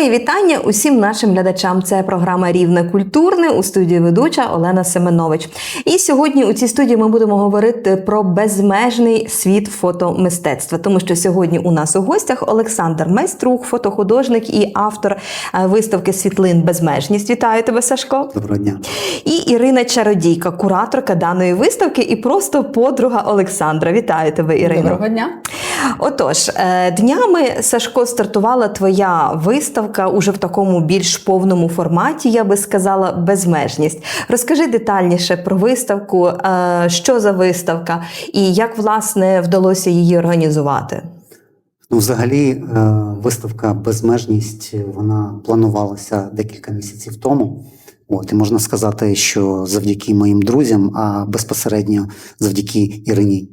Мої вітання усім нашим глядачам. Це програма Рівне культурне у студії ведуча Олена Семенович. І сьогодні у цій студії ми будемо говорити про безмежний світ фотомистецтва, тому що сьогодні у нас у гостях Олександр Майструк, фотохудожник і автор е, виставки світлин Безмежність. Вітаю тебе, Сашко. Доброго дня. І Ірина Чародійка, кураторка даної виставки і просто подруга Олександра. Вітаю тебе, Ірино. Доброго дня. Отож, е, днями Сашко стартувала твоя виставка уже в такому більш повному форматі, я би сказала, безмежність. Розкажи детальніше про виставку, е, що за виставка і як власне вдалося її організувати. Ну, взагалі, е, виставка Безмежність вона планувалася декілька місяців тому. От, і можна сказати, що завдяки моїм друзям, а безпосередньо завдяки Ірині,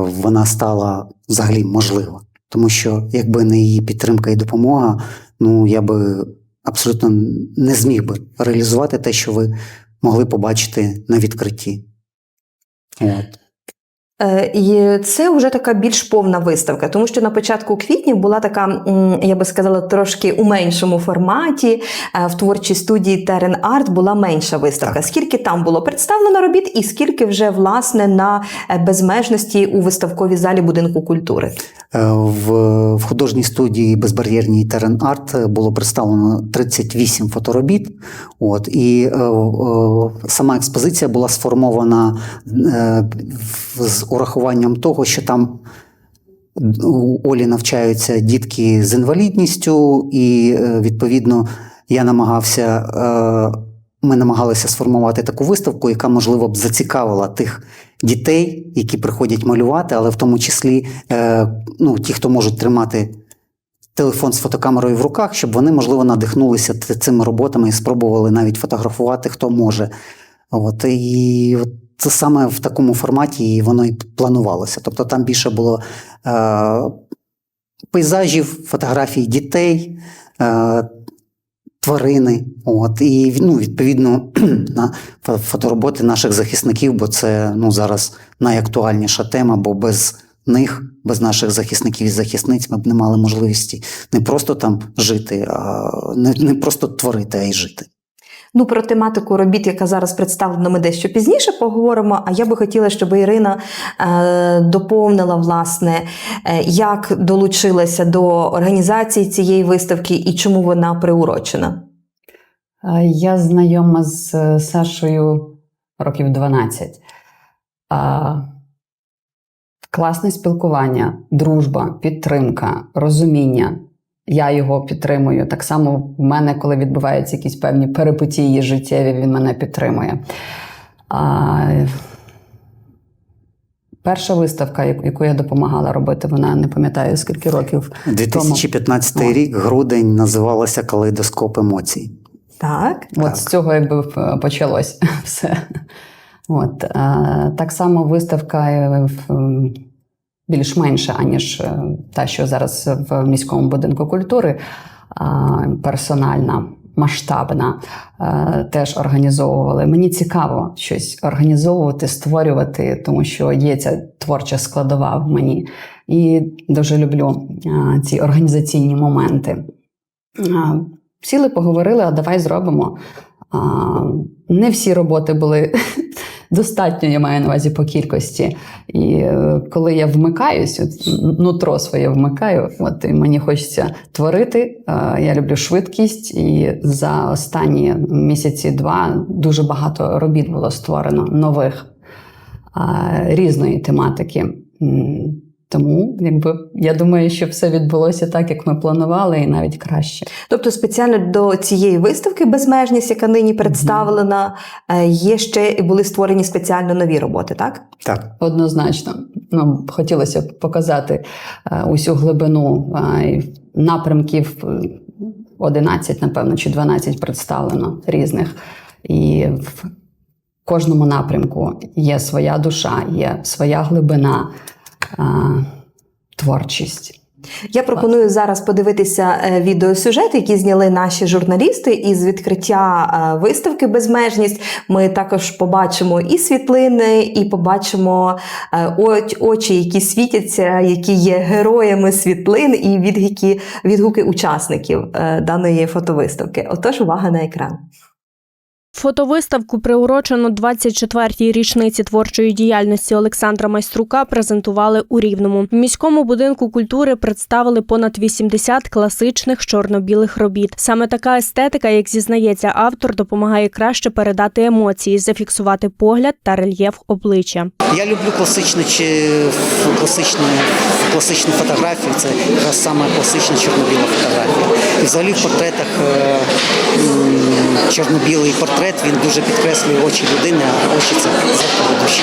вона стала взагалі можлива. Тому що якби не її підтримка і допомога, ну я би абсолютно не зміг би реалізувати те, що ви могли побачити на відкритті. От. Е, І це вже така більш повна виставка, тому що на початку квітня була така, я би сказала, трошки у меншому форматі. Е, В творчій студії Терен Арт була менша виставка. Так. Скільки там було представлено робіт, і скільки вже власне на е, безмежності у виставковій залі будинку культури? В, в художній студії безбар'єрній Терен Арт було представлено 38 фоторобіт. От, і е, е, сама експозиція була сформована е, з урахуванням того, що там у Олі навчаються дітки з інвалідністю, і е, відповідно я намагався. е, Ми намагалися сформувати таку виставку, яка, можливо, б зацікавила тих дітей, які приходять малювати, але в тому числі е, ну, ті, хто можуть тримати телефон з фотокамерою в руках, щоб вони, можливо, надихнулися цими роботами і спробували навіть фотографувати, хто може. От, і от це саме в такому форматі і воно і планувалося. Тобто там більше було е, пейзажів, фотографій дітей. Е, Тварини, от і ну, відповідно на фотороботи наших захисників, бо це ну зараз найактуальніша тема, бо без них, без наших захисників і захисниць, ми б не мали можливості не просто там жити, а не, не просто творити, а й жити. Ну, про тематику робіт, яка зараз представлена, ми дещо пізніше поговоримо. А я би хотіла, щоб Ірина е, доповнила, власне, е, як долучилася до організації цієї виставки і чому вона приурочена. Е, Я знайома з Сашою років 12. А, Класне спілкування, дружба, підтримка, розуміння. Я його підтримую. Так само в мене, коли відбуваються якісь певні перипетії життєві, він мене підтримує. А, перша виставка, яку я допомагала робити, вона не пам'ятаю скільки років. 2015 Тому- рік, грудень, називалося Калейдоскоп емоцій. Так? От Так. з цього якби почалось все. От, так само виставка е, більш менша, аніж е, та, що зараз в міському будинку культури, персональна, масштабна, е, теж організовували. Мені цікаво щось організовувати, створювати, тому що є ця творча складова в мені. І дуже люблю е, ці організаційні моменти. Сіли, поговорили, а давай зробимо. Не всі роботи були достатньо, я маю на увазі по кількості. І е, коли я вмикаюсь, от, нутро своє вмикаю, от і мені хочеться творити. Е, Я люблю швидкість, і за останні місяці два дуже багато робіт було створено нових різної тематики. Тому, якби я думаю, що все відбулося так, як ми планували, і навіть краще. Тобто, спеціально до цієї виставки безмежність, яка нині представлена, е, є ще і були створені спеціально нові роботи, так? Так, Однозначно, ну хотілося б показати е, усю глибину е, напрямків. е, 11, напевно, чи 12 представлено різних. І в кожному напрямку є своя душа, є своя глибина, творчість. Я пропоную зараз подивитися е, відеосюжет, який зняли наші журналісти із відкриття е, виставки Безмежність. Ми також побачимо і світлини, і побачимо е, очі, які світяться, які є героями світлин, і відгуки, відгуки учасників даної фотовиставки. Отож, увага на екран. Фотовиставку, приурочену 24-й річниці творчої діяльності Олександра Майструка, презентували у Рівному. В міському будинку культури представили понад 80 класичних чорно-білих робіт. Саме така естетика, як зізнається автор, допомагає краще передати емоції, зафіксувати погляд та рельєф обличчя. Я люблю класичну чи класичну, класичну фотографію. Це якраз саме класична чорно-біла фотографія. І взагалі в портретах е, чорно-білий портрет він дуже підкреслює очі людини, а очі це зеркало душі.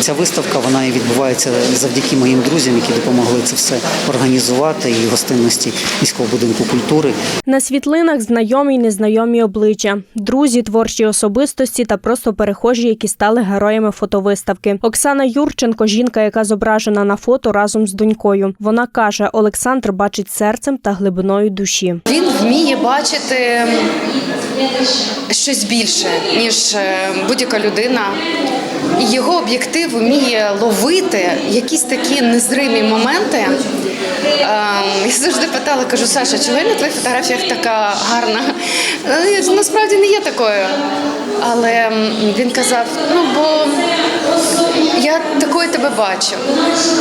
Ця виставка вона і відбувається завдяки моїм друзям, які допомогли це все організувати і гостинності міського будинку культури. На світлинах знайомі й незнайомі обличчя, друзі, творчі особистості та просто перехожі, які стали героями фотовиставки. Оксана Юрченко, жінка, яка зображена на фото разом з донькою. Вона каже: Олександр бачить серцем та глибиною душі. Він вміє бачити щось більше, ніж е, будь-яка людина. Його об'єктив вміє ловити якісь такі незримі моменти. Я завжди питала, кажу, Саша, чого я на твоїх фотографіях така гарна? Е, Насправді не є такою. Але він казав: ну бо я такою тебе бачу.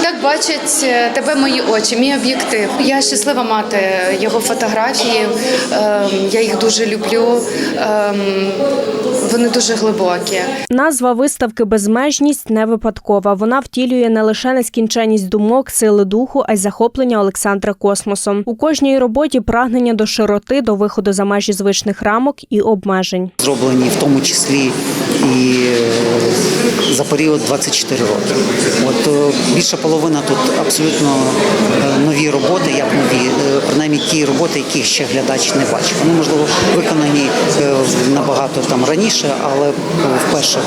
Так бачать е, тебе мої очі, мій об'єктив. Я щаслива мати його фотографії. Ем, Я їх дуже люблю. Ем, Вони дуже глибокі. Назва виставки Безмежність не випадкова. Вона втілює не лише нескінченність думок, сили духу, а й захоплення Олександра космосом. У кожній роботі прагнення до широти, до виходу за межі звичних рамок і обмежень. зроблені в тому числі і е, за період 24 роки. От е, більша половина тут абсолютно е, нові роботи, як нові, принаймні ті роботи, які ще глядач не бачив. Вони можливо виконані набагато там раніше, але вперше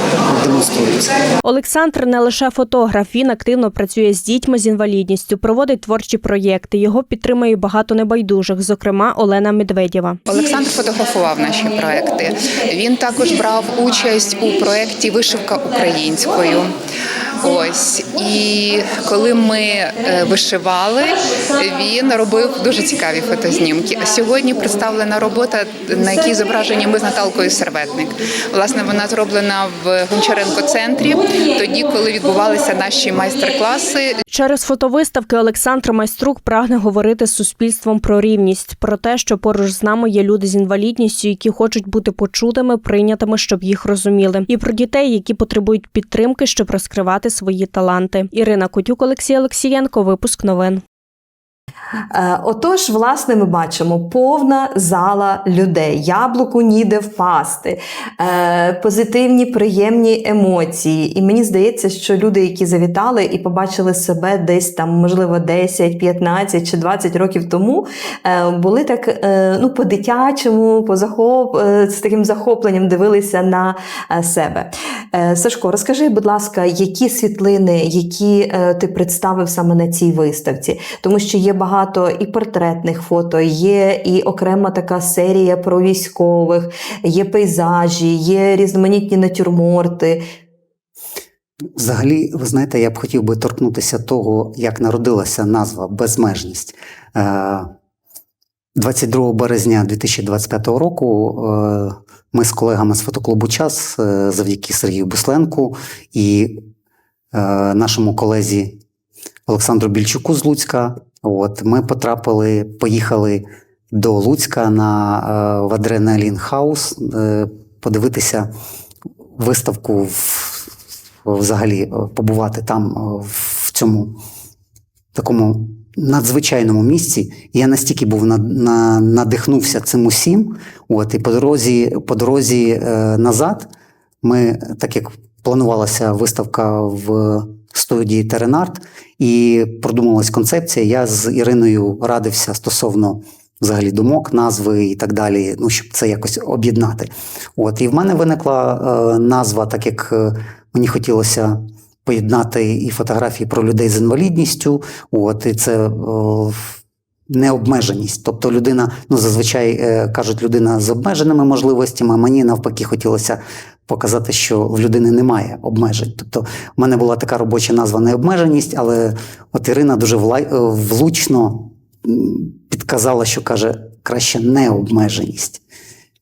демонструються. Олександр не лише фотограф, він активно працює з дітьми з інвалідністю, проводить творчі проєкти. Його підтримує багато небайдужих, зокрема Олена Медведєва. Олександр фотографував наші проекти. Він також брав участь у проєкті Вишивка українською. Ось і коли ми е, вишивали, він робив дуже цікаві фотознімки. А сьогодні представлена робота, на якій зображені ми з Наталкою Серветник. Власне, вона зроблена в Гончаренко центрі, тоді, коли відбувалися наші майстер-класи. Через фотовиставки Олександр Майструк прагне говорити з суспільством про рівність, про те, що поруч з нами є люди з інвалідністю, які хочуть бути почутими, прийнятими, щоб їх розуміли, і про дітей, які потребують підтримки, щоб розкривати свої таланти. Ірина Котюк, Олексій Олексієнко, випуск новин. Е, Отож, власне, ми бачимо повна зала людей, яблуку ніде впасти, е, позитивні, приємні емоції. І мені здається, що люди, які завітали і побачили себе десь там, можливо, 10, 15 чи 20 років тому, е, були так ну, по-дитячому, по захоп, з таким захопленням дивилися на себе. Сашко, розкажи, будь ласка, які світлини, які ти представив саме на цій виставці? Тому що є багато і портретних фото, є і окрема така серія про військових, є пейзажі, є різноманітні натюрморти. Взагалі, ви знаєте, я б хотів би торкнутися того, як народилася назва Безмежність. Е, 22 березня 2025 року е, ми з колегами з фотоклубу Час е, завдяки Сергію Бусленку і е, нашому колезі Олександру Більчуку з Луцька. От, ми потрапили, поїхали до Луцька на е, в Адреналін Хаус е, подивитися виставку в, взагалі е, побувати там е, в цьому такому надзвичайному місці. Я настільки був на, на, надихнувся цим усім. От, і по дорозі, по дорозі е, назад ми, так як планувалася виставка в студії Теренарт, і продумалась концепція. Я з Іриною радився стосовно взагалі думок, назви і так далі, ну, щоб це якось об'єднати. От, і в мене виникла е, назва, так як е, мені хотілося поєднати і фотографії про людей з інвалідністю. От, і це о, необмеженість. Тобто людина, ну зазвичай е, кажуть, людина з обмеженими можливостями. Мені навпаки хотілося показати, що в людини немає обмежень. Тобто, в мене була така робоча назва необмеженість, але от Ірина дуже е, влучно підказала, що каже краще необмеженість.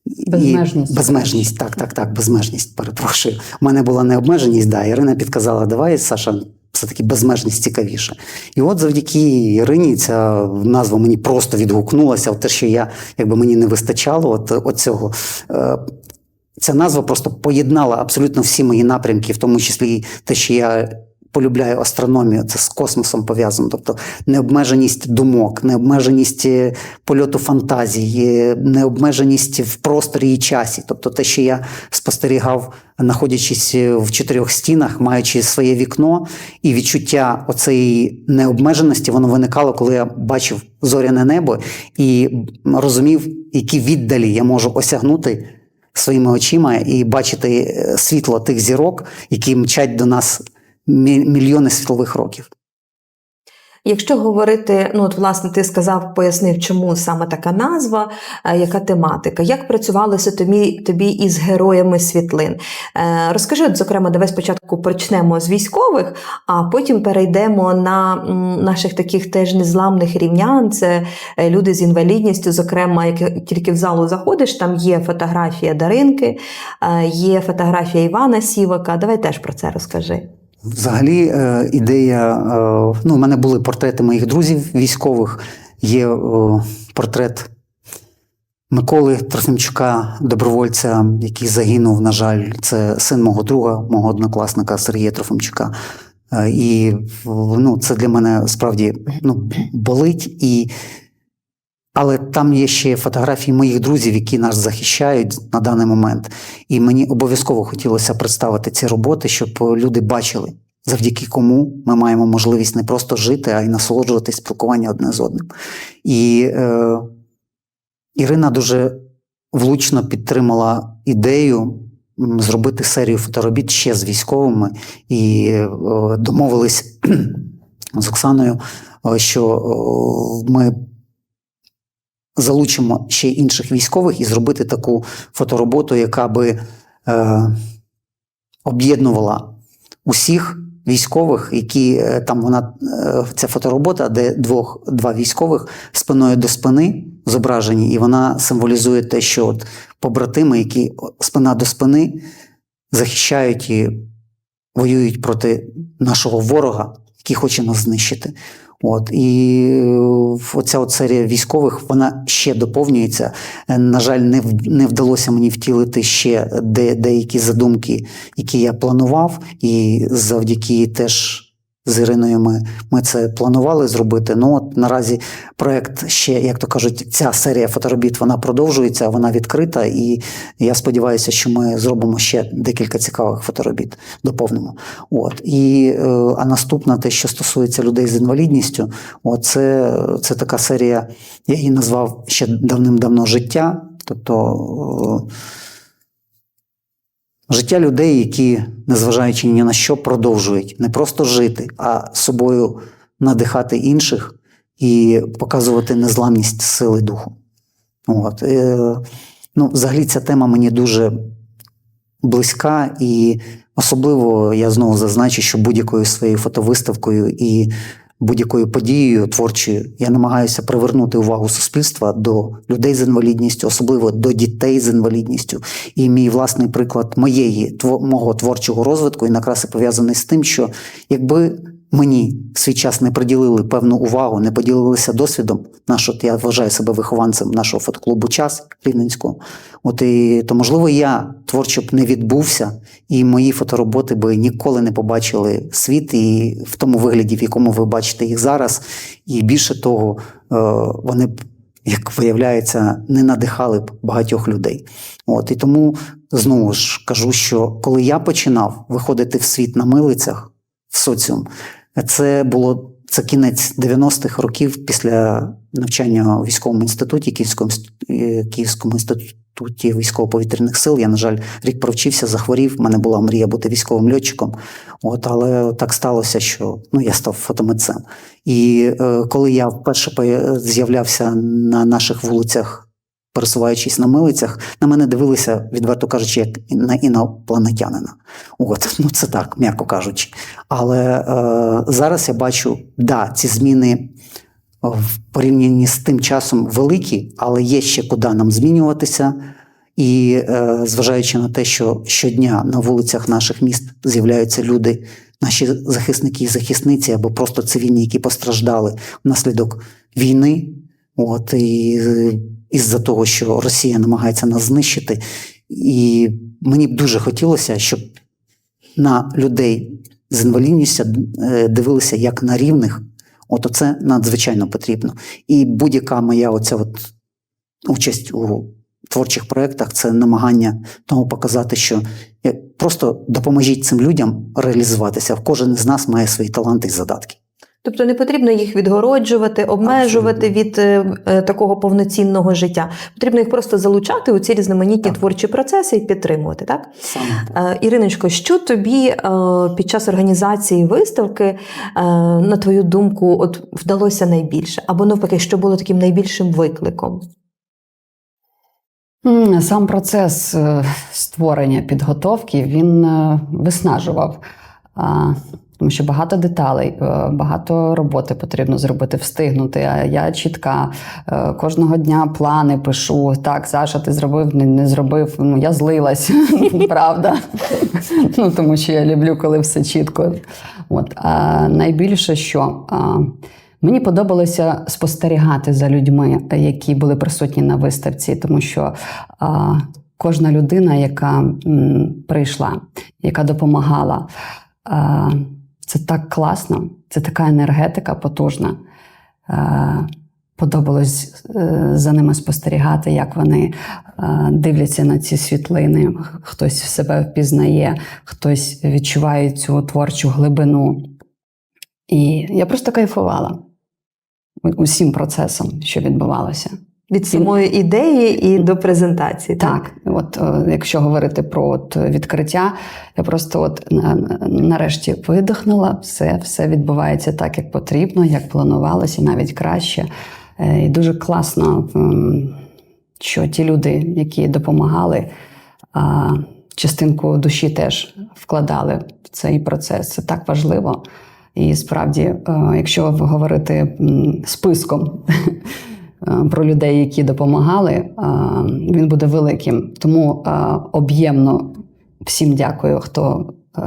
І- Безмежність. безмежність, так, так, так, безмежність. Перепрошую. У мене була необмеженість, да. Ірина підказала, давай, Саша, все-таки безмежність цікавіше. І от завдяки Ірині ця назва мені просто відгукнулася, в те, що я, якби мені не вистачало, от, от цього. Е, Ця назва просто поєднала абсолютно всі мої напрямки, в тому числі і те, що я полюбляю астрономію, це з космосом пов'язано. Тобто необмеженість думок, необмеженість е, польоту фантазії, необмеженість в просторі і часі. Тобто те, що я спостерігав, знаходячись в чотирьох стінах, маючи своє вікно, і відчуття оцеї необмеженості, воно виникало, коли я бачив зоряне небо і розумів, які віддалі я можу осягнути своїми очима і бачити е, світло тих зірок, які мчать до нас мі- мільйони світлових років. Якщо говорити, ну от власне ти сказав, пояснив, чому саме така назва, е, яка тематика, як працювалося тобі, тобі із героями світлин? Е, розкажи, от, зокрема, давай спочатку почнемо з військових, а потім перейдемо на наших таких теж незламних рівнян. Це е, люди з інвалідністю. Зокрема, як тільки в залу заходиш, там є фотографія Даринки, є фотографія Івана Сівака. Давай теж про це розкажи. Взагалі, е, ідея, е, ну, у мене були портрети моїх друзів військових, є е, портрет Миколи Трофімчука, добровольця, який загинув, на жаль, це син мого друга, мого однокласника Сергія Трофимчука. Е, І ну, це для мене справді ну, болить. І... Але там є ще фотографії моїх друзів, які нас захищають на даний момент. І мені обов'язково хотілося представити ці роботи, щоб люди бачили, завдяки кому ми маємо можливість не просто жити, а й насолоджуватись спілкування одне з одним. І е, Ірина дуже влучно підтримала ідею зробити серію фоторобіт ще з військовими, і е, домовились з Оксаною, е, що е, ми залучимо ще інших військових і зробити таку фотороботу, яка би е, об'єднувала усіх військових, які е, там вона е, ця фоторобота, де двох два військових спиною до спини зображені, і вона символізує те, що от побратими, які спина до спини захищають і воюють проти нашого ворога, який хоче нас знищити. От і е, оця серія військових вона ще доповнюється. Е, На жаль, не не вдалося мені втілити ще де, деякі задумки, які я планував, і завдяки теж з Іриною ми, ми це планували зробити. Ну от наразі проект ще, як то кажуть, ця серія фоторобіт вона продовжується, вона відкрита, і я сподіваюся, що ми зробимо ще декілька цікавих фоторобіт, доповнимо. От і е, а наступна, те, що стосується людей з інвалідністю, от це, це така серія, я її назвав ще давним-давно життя. Тобто е, життя людей, які, незважаючи ні на що, продовжують не просто жити, а собою надихати інших і показувати незламність сили духу. От. Е, ну, взагалі, ця тема мені дуже близька, і особливо я знову зазначу, що будь-якою своєю фотовиставкою і будь-якою подією творчою я намагаюся привернути увагу суспільства до людей з інвалідністю, особливо до дітей з інвалідністю. І мій власний приклад моєї мого творчого розвитку і накраси пов'язаний з тим, що якби мені в свій час не приділили певну увагу, не поділилися досвідом, наш, от я вважаю себе вихованцем нашого фотоклубу час Рівненського. От і то, можливо, я творчо б не відбувся, і мої фотороботи би ніколи не побачили світ і в тому вигляді, в якому ви бачите їх зараз. І більше того, е, вони б, як виявляється, не надихали б багатьох людей. От і тому знову ж кажу, що коли я починав виходити в світ на милицях в соціум, це було це кінець 90-х років після навчання у військовому інституті, Київському, е, Київському інституті військово-повітряних сил. Я, на жаль, рік провчився, захворів. У мене була мрія бути військовим льотчиком. От, але так сталося, що ну, я став фотомитцем. І е, коли я вперше з'являвся на наших вулицях, пересуваючись на милицях, на мене дивилися, відверто кажучи, як на інопланетянина. От, ну це так, м'яко кажучи. Але е, зараз я бачу, да, ці зміни в порівнянні з тим часом великі, але є ще куди нам змінюватися. І е, зважаючи на те, що щодня на вулицях наших міст з'являються люди, наші захисники і захисниці, або просто цивільні, які постраждали внаслідок війни, от і е, із-за того, що Росія намагається нас знищити. І мені б дуже хотілося, щоб на людей з інвалідністю е, дивилися як на рівних. От це надзвичайно потрібно. І будь-яка моя оця от участь у творчих проєктах це намагання того показати, що е, просто допоможіть цим людям реалізуватися. Кожен з нас має свої таланти і задатки. Тобто не потрібно їх відгороджувати, обмежувати Абсолютно. від е, е, такого повноцінного життя. Потрібно їх просто залучати у ці різноманітні Так. творчі процеси і підтримувати, так? Саме так. Е, Іриночко, що тобі е, під час організації виставки, е, на твою думку, от вдалося найбільше? Або навпаки, що було таким найбільшим викликом? Сам процес е, створення підготовки він е, виснажував. Тому що багато деталей, е, багато роботи потрібно зробити, встигнути. А я чітка е, кожного дня плани пишу. Так, Саша, ти зробив, не, не зробив. Ну, я злилась, правда. Ну, тому що я люблю, коли все чітко. От. А найбільше, що а, Мені подобалося спостерігати за людьми, які були присутні на виставці, тому що а, кожна людина, яка м, прийшла, яка допомагала, це так класно, це така енергетика потужна. Подобалось е, за ними спостерігати, як вони е, дивляться на ці світлини. Хтось себе впізнає, хтось відчуває цю творчу глибину. І я просто кайфувала усім процесом, що відбувалося. Від самої ідеї і до презентації. Так, от е, якщо говорити про от відкриття, я просто от на- на- нарешті видихнула, все, все відбувається так, як потрібно, як планувалося, навіть краще. Е, І дуже класно, що ті люди, які допомагали, частинку душі теж вкладали в цей процес. Це так важливо. І справді, е, якщо говорити списком про людей, які допомагали, е, він буде великим. Тому е, об'ємно всім дякую, хто е,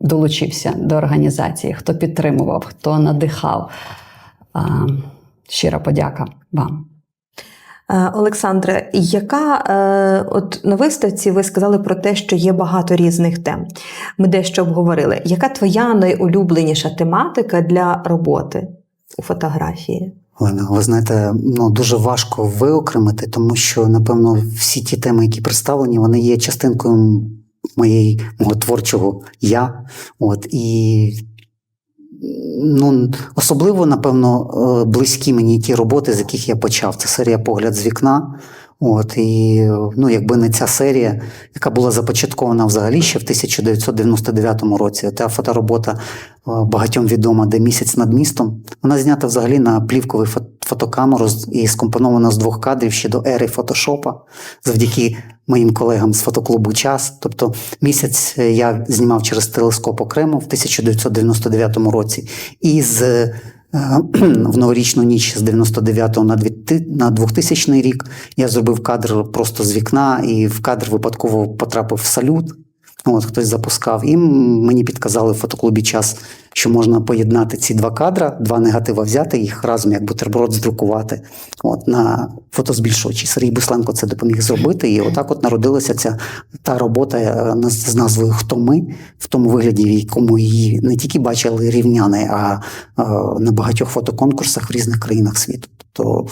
долучився до організації, хто підтримував, хто надихав. Е, Щира подяка вам. Е, Олександре, яка е, от на виставці ви сказали про те, що є багато різних тем. Ми дещо обговорили. Яка твоя найулюбленіша тематика для роботи у фотографії? Олена, ви знаєте, ну дуже важко виокремити, тому що напевно всі ті теми, які представлені, вони є частинкою моєї мого творчого я. От і ну, особливо, напевно, е, близькі мені ті роботи, з яких я почав. Це серія Погляд з вікна. От і ну, якби не ця серія, яка була започаткована взагалі ще в 1999 році. Та фоторобота е, багатьом відома, де місяць над містом. Вона знята взагалі на плівкову фотокамеру і скомпонована з двох кадрів ще до ери фотошопа, завдяки моїм колегам з фотоклубу Час. Тобто місяць я знімав через телескоп окремо в 1999 році. І з в новорічну ніч з 99 на 2000 на 2000 рік я зробив кадр просто з вікна, і в кадр випадково потрапив салют. От хтось запускав, і мені підказали в фотоклубі час, що можна поєднати ці два кадра, два негатива взяти, їх разом як бутерброд здрукувати от, на фотозбільшувачі. Сергій Бусленко це допоміг зробити. І отак от народилася ця та робота е, з назвою Хто ми в тому вигляді, в якому її не тільки бачили рівняни, а е, на багатьох фотоконкурсах в різних країнах світу. Тобто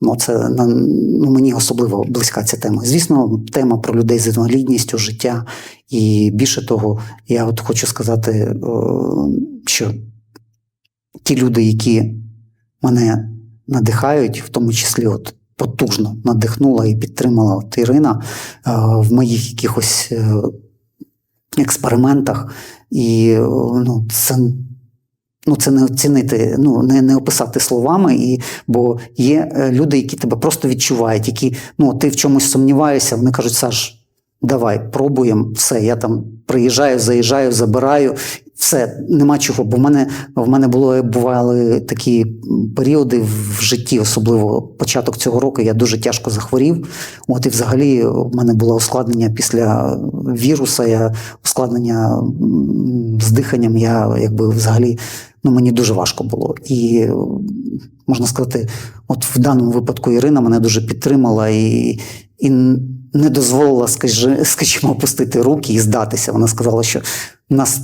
Ну, це ну, мені особливо близька ця тема. Звісно, тема про людей з інвалідністю, життя. І більше того, я от хочу сказати, що ті люди, які мене надихають, в тому числі от потужно надихнула і підтримала от Ірина е, в моїх якихось е, експериментах. І ну, це, ну, це не оцінити, ну, не, не описати словами. І, бо є е, люди, які тебе просто відчувають, які ну, ти в чомусь сумніваєшся, вони кажуть, Саш, давай, пробуємо, все, я там приїжджаю, заїжджаю, забираю. Все, нема чого. Бо в мене в мене було бували такі періоди в житті, особливо початок цього року. Я дуже тяжко захворів. От і взагалі в мене було ускладнення після віруса, я ускладнення з диханням. Я якби взагалі ну мені дуже важко було. І можна сказати, от в даному випадку Ірина мене дуже підтримала і, і не дозволила, скажімо, опустити руки і здатися. Вона сказала, що в нас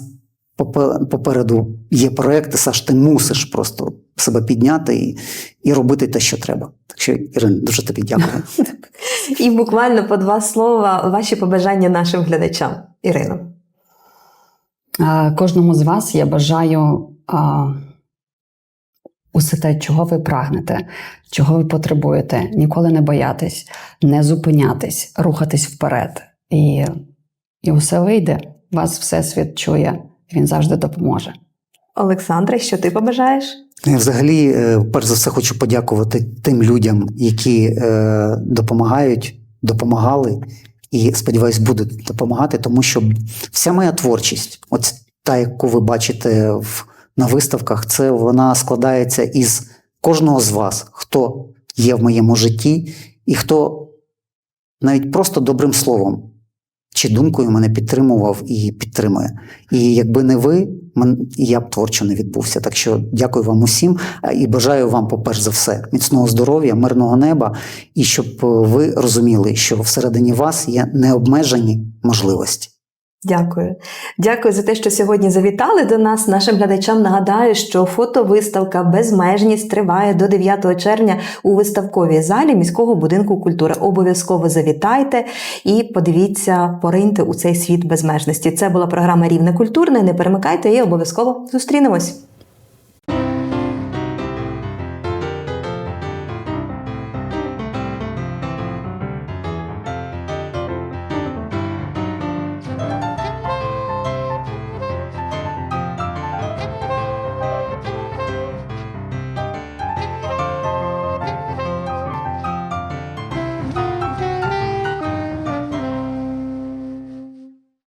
попе- попереду є проекти, Саш, ти мусиш просто себе підняти і, і робити те, що треба. Так що, Ірина, дуже тобі дякую. І буквально по два слова ваші побажання нашим глядачам. Ірина. Кожному з вас я бажаю а, усе те, чого ви прагнете, чого ви потребуєте, ніколи не боятись, не зупинятись, рухатись вперед. І, і усе вийде. Вас Всесвіт чує, він завжди допоможе. Олександре, що ти побажаєш? Взагалі, е, перш за все, хочу подякувати тим людям, які е, допомагають, допомагали і, сподіваюсь, будуть допомагати, тому що вся моя творчість, от та, яку ви бачите в, на виставках, це вона складається із кожного з вас, хто є в моєму житті, і хто навіть просто добрим словом чи думкою мене підтримував і підтримує. І якби не ви, я б творчо не відбувся. Так що дякую вам усім і бажаю вам, по-перш за все, міцного здоров'я, мирного неба, і щоб е, ви розуміли, що всередині вас є необмежені можливості. Дякую. Дякую за те, що сьогодні завітали до нас. Нашим глядачам нагадаю, що фотовиставка Безмежність триває до 9 червня у виставковій залі міського будинку культури. Обов'язково завітайте і подивіться, пориньте у цей світ безмежності. Це була програма Рівне культурне. Не перемикайте і обов'язково зустрінемось.